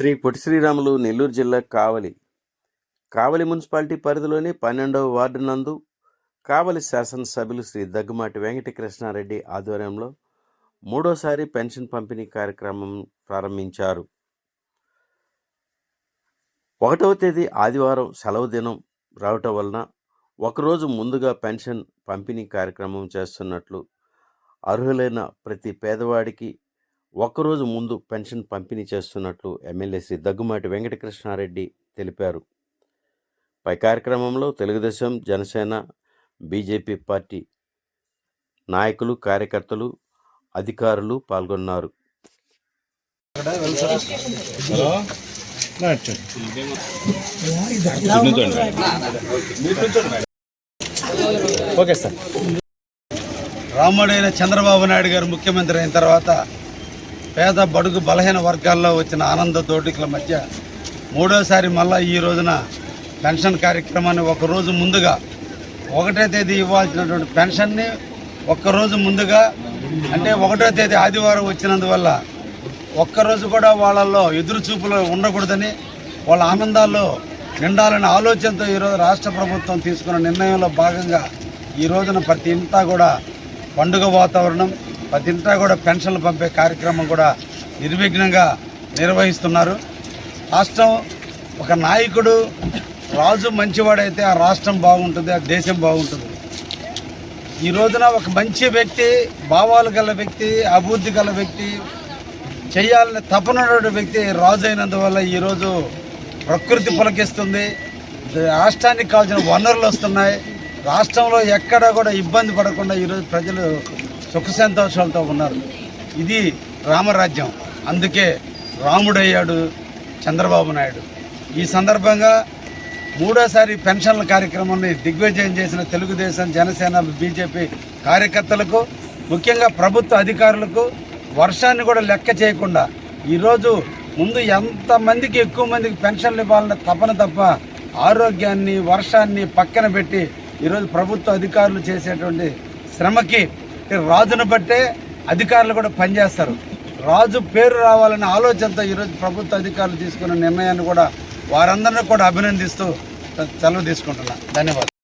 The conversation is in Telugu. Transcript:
శ్రీ పొట్టి శ్రీరాములు నెల్లూరు జిల్లా కావలి. కావలి మున్సిపాలిటీ పరిధిలోని పన్నెండవ వార్డు నందు కావలి శాసనసభ్యులు శ్రీ దగ్గుమాటి వెంకటకృష్ణారెడ్డి ఆధ్వర్యంలో మూడోసారి పెన్షన్ పంపిణీ కార్యక్రమం ప్రారంభించారు. ఒకటవ తేదీ ఆదివారం సెలవు దినం రావటం వలన ఒకరోజు ముందుగా పెన్షన్ పంపిణీ కార్యక్రమం చేస్తున్నట్లు అర్హులైన ప్రతి పేదవాడికి ఒక్కరోజు ముందు పెన్షన్ పంపిణీ చేస్తున్నట్లు ఎమ్మెల్యే శ్రీ దగ్గుమాటి వెంకటకృష్ణారెడ్డి తెలిపారు. పై కార్యక్రమంలో తెలుగుదేశం జనసేన బీజేపీ పార్టీ నాయకులు కార్యకర్తలు అధికారులు పాల్గొన్నారు. Okay sir. రాముడైన చంద్రబాబు నాయుడు గారు ముఖ్యమంత్రి అయిన తర్వాత పేద బడుగు బలహీన వర్గాల్లో వచ్చిన ఆనంద దోటికల మధ్య మూడోసారి మళ్ళా ఈ రోజున పెన్షన్ కార్యక్రమాన్ని ఒక రోజు ముందుగా ఒకటో తేదీ ఇవ్వాల్సినటువంటి పెన్షన్ని ఒక్కరోజు ముందుగా అంటే ఒకటో తేదీ ఆదివారం వచ్చినందువల్ల ఒక్కరోజు కూడా వాళ్ళల్లో ఎదురు చూపులు ఉండకూడదని వాళ్ళ ఆనందాల్లో నిండాలనే ఆలోచనతో ఈరోజు రాష్ట్ర ప్రభుత్వం తీసుకున్న నిర్ణయంలో భాగంగా ఈ రోజున ప్రతి ఇంతా కూడా పండుగ వాతావరణం ప్రతి కూడా పెన్షన్లు పంపే కార్యక్రమం కూడా నిర్విఘ్నంగా నిర్వహిస్తున్నారు. రాష్ట్రం ఒక నాయకుడు రాజు మంచివాడైతే ఆ రాష్ట్రం బాగుంటుంది ఆ దేశం బాగుంటుంది. ఈ రోజున ఒక మంచి వ్యక్తి భావాలు గల వ్యక్తి అభివృద్ధి గల వ్యక్తి చేయాలని తపనటువంటి వ్యక్తి రాజు అయినందువల్ల ఈరోజు ప్రకృతి పులకిస్తుంది. రాష్ట్రానికి కావాల్సిన వనరులు వస్తున్నాయి. రాష్ట్రంలో ఎక్కడా కూడా ఇబ్బంది పడకుండా ఈరోజు ప్రజలు సుఖ సంతోషాలతో ఉన్నారు. ఇది రామరాజ్యం. అందుకే రాముడయ్యాడు చంద్రబాబు నాయుడు. ఈ సందర్భంగా మూడోసారి పెన్షన్ల కార్యక్రమాన్ని దిగ్విజయం చేసిన తెలుగుదేశం జనసేన బీజేపీ కార్యకర్తలకు ముఖ్యంగా ప్రభుత్వ అధికారులకు వర్షాన్ని కూడా లెక్క చేయకుండా ఈరోజు ముందు ఎంతమందికి ఎక్కువ మందికి పెన్షన్లు ఇవ్వాలన్న తపన తప్ప ఆరోగ్యాన్ని వర్షాన్ని పక్కన పెట్టి ఈరోజు ప్రభుత్వ అధికారులు చేసేటువంటి శ్రమకి రాజును బట్టే అధికారులు కూడా పనిచేస్తారు. రాజు పేరు రావాలనే ఆలోచనతో ఈరోజు ప్రభుత్వ అధికారులు తీసుకున్న నిర్ణయాన్ని కూడా వారందరినీ కూడా అభినందిస్తూ సెలవు తీసుకుంటున్నాను ధన్యవాదాలు.